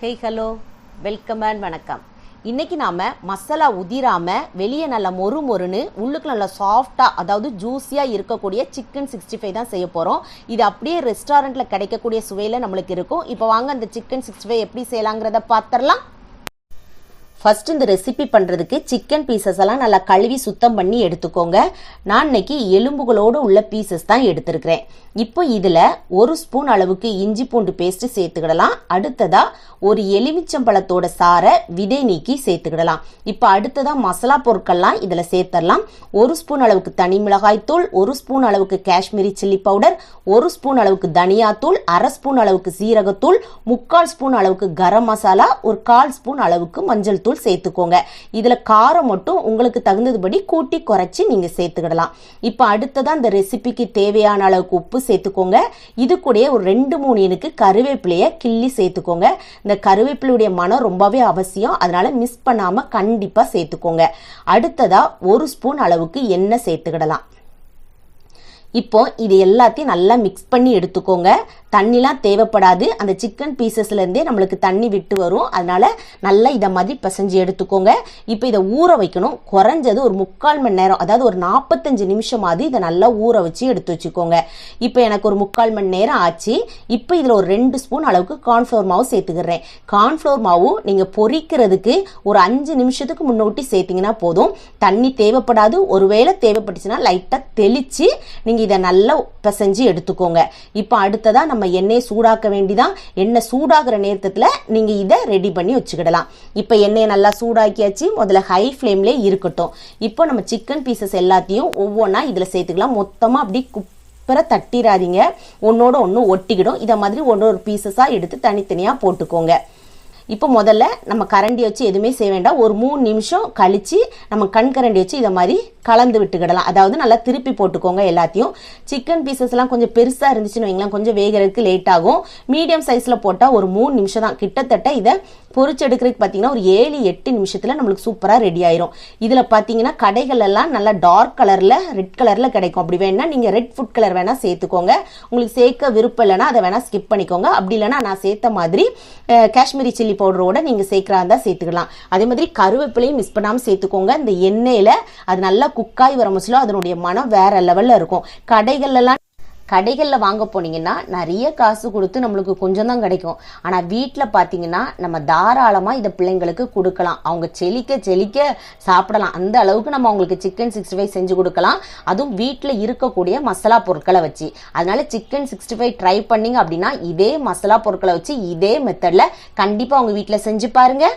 Hey hello welcome and வணக்கம். இன்றைக்கி நாம் மசாலா உதிராமல் வெளியே நல்லா மொறு மொறுன்னு உள்ளுக்கு நல்லா சாஃப்டாக அதாவது ஜூஸியாக இருக்கக்கூடிய சிக்கன் சிக்ஸ்டி ஃபைவ் தான் செய்ய போகிறோம் இது அப்படியே ரெஸ்டாரண்ட்டில் கிடைக்கக்கூடிய சுவையில் நம்மளுக்கு இருக்கும். இப்போ வாங்க அந்த சிக்கன் சிக்ஸ்டி ஃபைவ் எப்படி செய்யலாங்கிறத பார்த்துடலாம் ஃபர்ஸ்ட் இந்த ரெசிபி பண்ணுறதுக்கு சிக்கன் பீசஸ் எல்லாம் நல்லா கழுவி சுத்தம் பண்ணி எடுத்துக்கோங்க. நான் இன்னைக்கு எலும்புகளோடு உள்ள பீசஸ் தான் எடுத்திருக்கிறேன். இப்போ இதில் ஒரு ஸ்பூன் அளவுக்கு இஞ்சி பூண்டு பேஸ்ட்டு சேர்த்துக்கிடலாம். அடுத்ததா ஒரு எலுமிச்சம்பழத்தோட சாரை விதை நீக்கி சேர்த்துக்கிடலாம். இப்போ அடுத்ததா மசாலா பொருட்கள்லாம் இதில் சேர்த்துடலாம் ஒரு ஸ்பூன் அளவுக்கு தனி மிளகாய் தூள் ஒரு ஸ்பூன் அளவுக்கு காஷ்மீரி சில்லி பவுடர் ஒரு ஸ்பூன் அளவுக்கு தனியாத்தூள் அரை ஸ்பூன் அளவுக்கு சீரகத்தூள் முக்கால் ஸ்பூன் அளவுக்கு கரம் மசாலா ஒரு கால் ஸ்பூன் அளவுக்கு மஞ்சள் தூள் சேர்த்துக்கோங்க. இதில் காரம் மட்டும் உங்களுக்கு தகுந்ததுபடி கூட்டி குறைச்சி நீங்கள் சேர்த்துக்கிடலாம். இப்போ அடுத்ததான் இந்த ரெசிபிக்கு தேவையான அளவுக்கு உப்பு சேர்த்துக்கோங்க. இது கூட ஒரு ரெண்டு மூணு எனக்கு கருவேப்பிலையை கிள்ளி சேர்த்துக்கோங்க. இந்த கருவேப்பிலையுடைய மனம் ரொம்பவே அவசியம். அதனால மிஸ் பண்ணாமல் கண்டிப்பாக சேர்த்துக்கோங்க. அடுத்ததா ஒரு ஸ்பூன் அளவுக்கு எண்ணெய் சேர்த்துக்கிடலாம். இப்போ இது எல்லாத்தையும் நல்லா மிக்ஸ் பண்ணி எடுத்துக்கோங்க. தண்ணிலாம் தேவைப்படாது. அந்த சிக்கன் பீசஸ்லேருந்தே நம்மளுக்கு தண்ணி விட்டு வரும். அதனால் நல்லா இதை மாதிரி பிசைஞ்சு எடுத்துக்கோங்க. இப்போ இதை ஊற வைக்கணும். குறைஞ்சது ஒரு முக்கால் மணி நேரம் அதாவது ஒரு நாற்பத்தஞ்சு நிமிஷமாவது இதை நல்லா ஊற வச்சு எடுத்து வச்சுக்கோங்க. இப்போ எனக்கு ஒரு முக்கால் மணி நேரம் ஆச்சு. இப்போ இதில் ஒரு ரெண்டு ஸ்பூன் அளவுக்கு கார்ன்ஃப்ளவர் மாவு சேர்த்துக்கிறேன். கார்ன்ஃப்ளவர் மாவு நீங்கள் பொரிக்கிறதுக்கு ஒரு அஞ்சு நிமிஷத்துக்கு முன்னோட்டி சேர்த்தீங்கன்னா போதும். தண்ணி தேவைப்படாது. ஒருவேளை தேவைப்பட்டுச்சுன்னா லைட்டாக தெளித்து நீங்கள் இதை நல்லா பிசைஞ்சு எடுத்துக்கோங்க. இப்போ அடுத்ததாக நம்ம எண்ணெயை சூடாக்க வேண்டிதான். எண்ணெய் சூடாகிற நேரத்தில் நீங்கள் இதை ரெடி பண்ணி வச்சுக்கிடலாம். இப்போ எண்ணெயை நல்லா சூடாக்கியாச்சு. முதல்ல ஹை ஃப்ளேம்லேயே இருக்கட்டும். இப்போ நம்ம சிக்கன் பீசஸ் எல்லாத்தையும் ஒவ்வொன்றா இதில் சேர்த்துக்கலாம். மொத்தமாக அப்படி குப்பரை தட்டிடாதீங்க ஒன்றோட ஒன்று ஒட்டிக்கிடும். இதை மாதிரி ஒன்று ஒரு பீசஸாக எடுத்து தனித்தனியாக போட்டுக்கோங்க. இப்போ முதல்ல நம்ம கரண்டி வச்சு எதுவுமே செய்ய வேண்டாம். ஒரு மூணு நிமிஷம் கழித்து நம்ம கண் கரண்டி வச்சு இதை மாதிரி கலந்து விட்டுக்கிடலாம். அதாவது நல்லா திருப்பி போட்டுக்கோங்க எல்லாத்தையும். சிக்கன் பீசஸ்லாம் கொஞ்சம் பெருசாக இருந்துச்சுன்னு வைங்களேன். கொஞ்சம் வேகிறதுக்கு லேட் ஆகும். மீடியம் சைஸில் போட்டால் ஒரு மூணு நிமிஷம் தான். கிட்டத்தட்ட இதை பொரிச்சு எடுக்கிறதுக்கு பார்த்தீங்கன்னா ஒரு ஏழு எட்டு நிமிஷத்தில் நம்மளுக்கு சூப்பராக ரெடி ஆயிரும். இதில் பார்த்தீங்கன்னா கடைகளெல்லாம் நல்லா டார்க் கலரில் ரெட் கலரில் கிடைக்கும். அப்படி வேணால் நீங்கள் ரெட் ஃபுட் கலர் வேணால் சேர்த்துக்கோங்க. உங்களுக்கு சேர்க்க விருப்பம் இல்லைனா அதை வேணால் ஸ்கிப் பண்ணிக்கோங்க. அப்படி இல்லைன்னா நான் சேர்த்த மாதிரி காஷ்மீரி சில்லி பவுடரோட நீங்கள் சேர்க்குறா இருந்தால் சேர்த்துக்கலாம். அதே மாதிரி கருவேப்பிலையும் மிஸ் பண்ணாமல் சேர்த்துக்கோங்க. இந்த எண்ணெயில் அது நல்லா குக்காய் வர முஸ்லும் அதனுடைய மனம் வேற லெவலில் இருக்கும். கடைகள்லாம் கடைகளில் வாங்க போனீங்கன்னா நிறைய காசு கொடுத்து நம்மளுக்கு கொஞ்சம் தான் கிடைக்கும். ஆனால் வீட்டில் பார்த்தீங்கன்னா நம்ம தாராளமாக இதை பிள்ளைங்களுக்கு கொடுக்கலாம். அவங்க செழிக்க செழிக்க சாப்பிடலாம். அந்த அளவுக்கு நம்ம அவங்களுக்கு சிக்கன் சிக்ஸ்டி ஃபைவ் செஞ்சு கொடுக்கலாம். அதுவும் வீட்டில் இருக்கக்கூடிய மசாலா பொருட்களை வச்சு. அதனால சிக்கன் சிக்ஸ்டி ஃபைவ் ட்ரை பண்ணிங்க அப்படின்னா இதே மசாலா பொருட்களை வச்சு இதே மெத்தடில் கண்டிப்பாக அவங்க வீட்டில் செஞ்சு பாருங்கள்